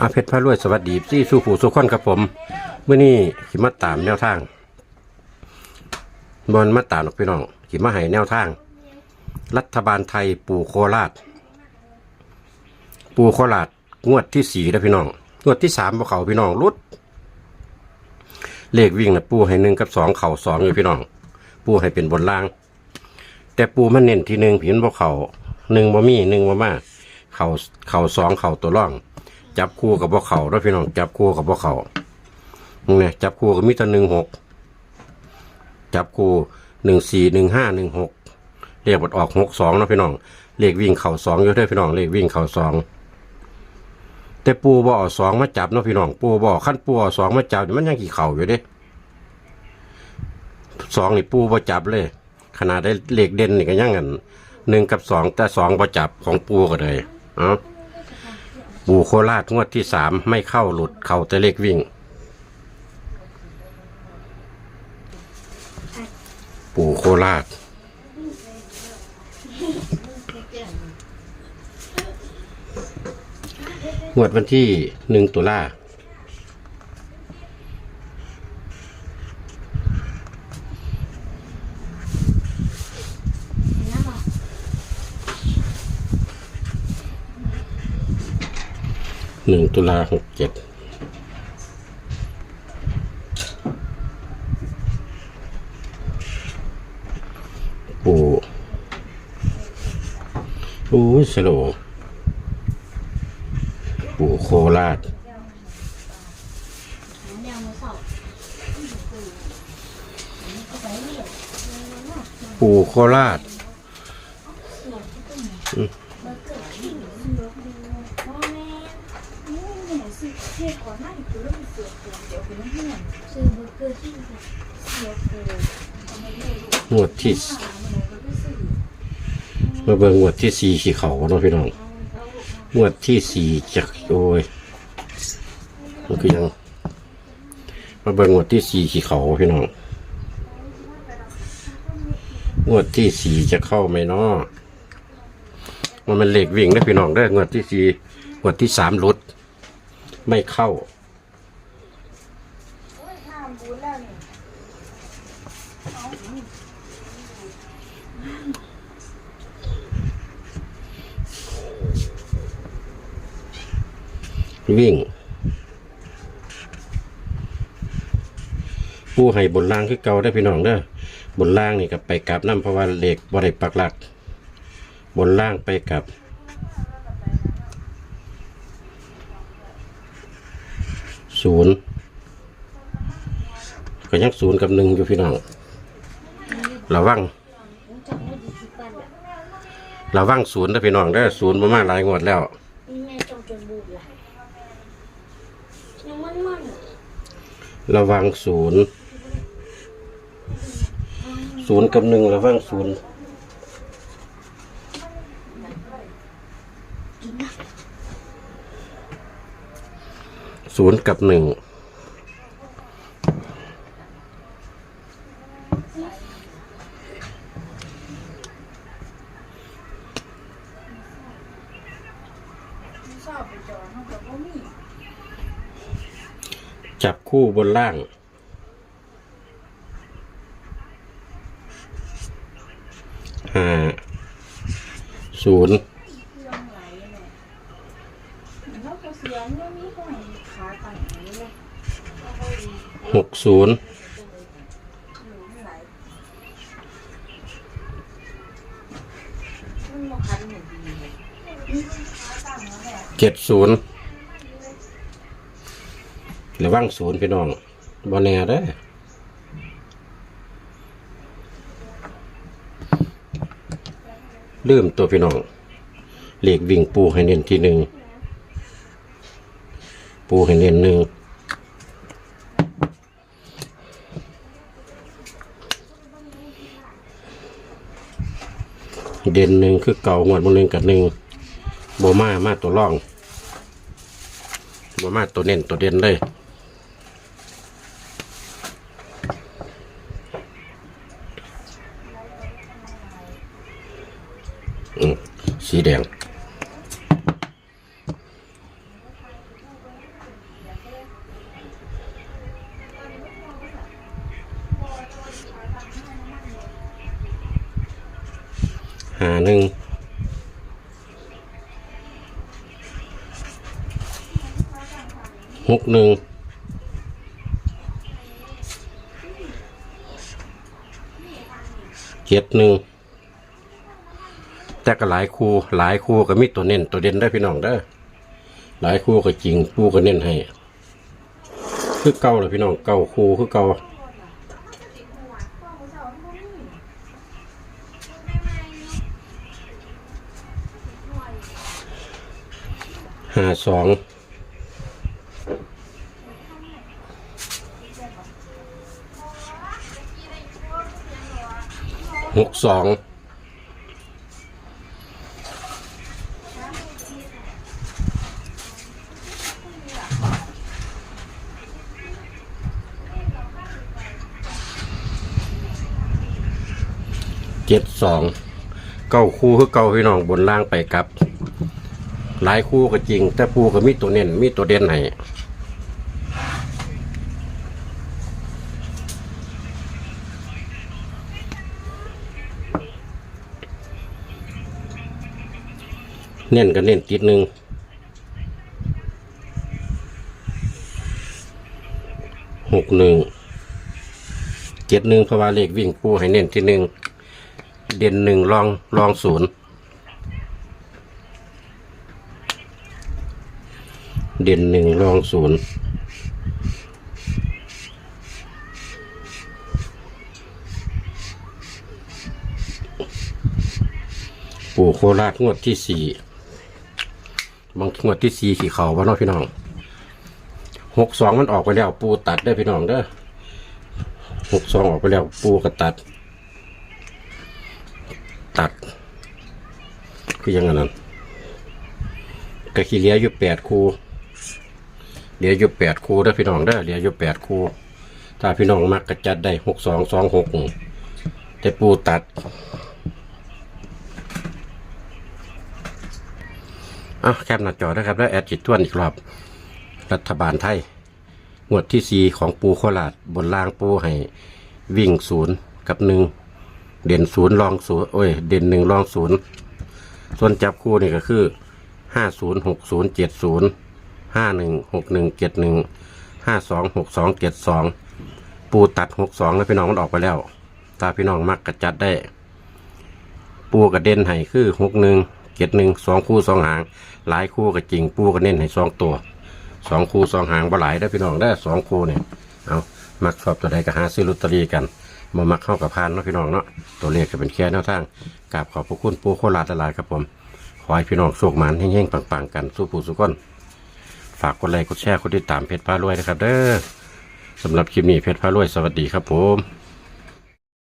อาเพชรพระรวยสวัสดีที่สู่ผู้สุขคนครับผมเมื่อนี้ขิมาตามแนวทางบอลมาตามหรอกพี่น้องขิมาให้แนวทาง รัฐบาลไทยปู่โคราช ปู่โคราชงวดที่สี่แล้วพี่น้องงวดที่สามพวกเขาพี่น้องรุดเลขวิ่งนะปูให้หนึ่งกับสองเข่าสองอยู่พี่น้อง ปูให้เป็นบนล่าง แต่ปูมันเน้นที่หนึ่งผินพวกเขาหนึ่งบ่มีหนึ่งบ่มาเข่าเข่าสองเข่าตัวร่อง จับคู่กับพวกเขาด้วพี่น้องจับคู่กับพวกเขาเนี่ยจับคู่กับมิตรหนึ่งหกจับคู่หนึ่งสี่หนึ่งห้าหนึ่งหกเลขบดออกหกสองนะพี่น้องเลขวิ่งเข่าสองอยู่ด้วยพี่น้องเลขวิ่งเข่าสองแต่ปูบ่อสองมาจับนะพี่น้องปูบ่อขั้นปูเอสองมาจับมันยังกี่เข่าอยู่เด้สองนี่ปูบ่จับเลย ขนาดได้เลขเด่นนี่ก็ยังกันหนึ่งกับสองแต่สองบ่จับของปูก็เลยเอ้า ปู่โคราชงวดที่สามไม่เข้าหลุดเข่าแต่เลขวิ่ง ปู่โคราชงวดวันที่หนึ่งตุลา หนึ่งตุลาหกเจ็ดปู่อู้ยสโลปู่โคราชปู่โคราช งวดที่สมาเบิ่งงวดที่สี่ขี่เขาเนาะพี่น้องงวดที่สี่จะโอ้ยมันคือยังมาเบิ่งงวดที่สี่ขี่เขาพี่น้องงวดที่สี่จะเข้าไหมเนาะมันมันเหล็กวิ่งได้พี่น้องได้งวดที่สี่งวดที่สามลุดไม่เข้า วิ่ง ผู้ให้บนล่างคือเก่าได้พี่น้องเด้อบนล่างนี่กับไปกลับน้ำเพราะว่าเหล็กบริปักหลัก บนล่างไปกลับศูนย์ก็ยังศูนย์กับหนึ่งอยู่พี่น้อง ระวังระวังศูนย์นะพี่น้องได้ศูนย์ประมาณหลายงวดแล้วระวังศูนย์ศูนย์กับหนึ่งระวังศูนย์ศูนย์กับหนึ่ง ชอบไปจอดเขากับว่ามีจับคู่บนล่าง ห้า ศูนย์ เครื่องไหลเลยเขาก็เสียงว่ามีห้อยขาต่างนี้เลยหกศูนย์หนูไหลมันมาคันหนูดีเลย เจ็ดศูนย์ระวังศูนย์พี่น้องบอแน่เด้อลืมตัวพี่น้องเหล็กวิ่งปูให้เน้นที่หนึ่งปูให้เน้นหนึ่งเด่นหนึ่งคือเก่างวดบนหนึ่งกับหนึ่ง บมามาตัวร่องบมาตัวเน้นตัวเด่นเลยสีแดงหาหนึ่ง หกหนึ่งเจ็ดหนึ่งแต่ก็หลายคู่หลายคู่ก็มีตัวเน้นตัวเด่นได้พี่น้องเด้อหลายคู่ก็จริงปูก็เน้นให้ คือเก่าเลยพี่น้องเก่าคู่คือเก่าห้าสอง หกสองเจ็ดสองเก้าคู่คือเก่าพี่น้องบนล่างไปครับ หลายคู่ก็จริง แต่ปูก็มีตัวเน้นมีตัวเด่นให้ เน้นก็เน้นติดหนึ่งหกหนึ่งเจ็ดหนึ่งเพราะว่าเลขวิ่งปูให้เน้นที่หนึ่งเด่นหนึ่งรองรองศูนย์เด่นหนึ่งรองศูนย์ปู่โคราชงวดที่สี่ บางงวดที่สี่ขี่เขาวะเนาะพี่น้องหกสองมันออกไปแล้วปูตัดได้พี่น้องเด้อหกสองออกไปแล้วปูก็ตัด ตัด คือยังไงนั้นก็ขี้เหลี้ยอยู่แปดคูเหลืออยู่แปดคู่เด้พี่น้องเด้อเหลืออยู่แปดคูถ้าพี่น้องมักกระจัดได้หกสองสองหกแต่ปูตัด อะแคปหน้าจอนะครับ แล้วแอดจิตทวนอีกรอบ รัฐบาลไทย งวดที่สีของปูโคราชบนล่างปูให้ วิ่งศูนย์กับหนึ่งเด่นศูนย์รองศูนย์โอ้ย เด่นหนึ่งรองศูนย์ส่วนจับคู่นี่ก็คือห้าศูนย์หกศูนย์เจ็ดศูนย์ห้าหนึ่งหกหนึ่งเจ็ดหนึ่งห้าสองหกสองเจ็ดสองปูตัดหกสองแล้วพี่น้องมันออกไปแล้ว ตาพี่น้องมักกระจัดได้ ปูกระเด็นให้คือหกหนึ่ง เจ็ดหนึ่งสองคู่สองหาง หลายคู่ก็จริงปูกระเน้นให้สองตัวสองคู่สองหางบ่หลายได้พี่น้องได้สองคู่เนี่ยเอามักชอบตัวใดก็หาซื้อลอตเตอรี่กันมามักเข้ากับพานเนาะพี่น้องเนาะตัวเลขก็เป็นแค่แนวทางกราบขอบพระคุณปูโคราชหลายครับผมขอให้พี่น้องโชคมันเฮงๆปังๆกันสู้ผู้สู้ก้นฝากกดไลค์กดแชร์กดติดตามเพจพารวยนะครับ เด้อสำหรับคลิปนี้เพจพารวยสวัสดีครับผม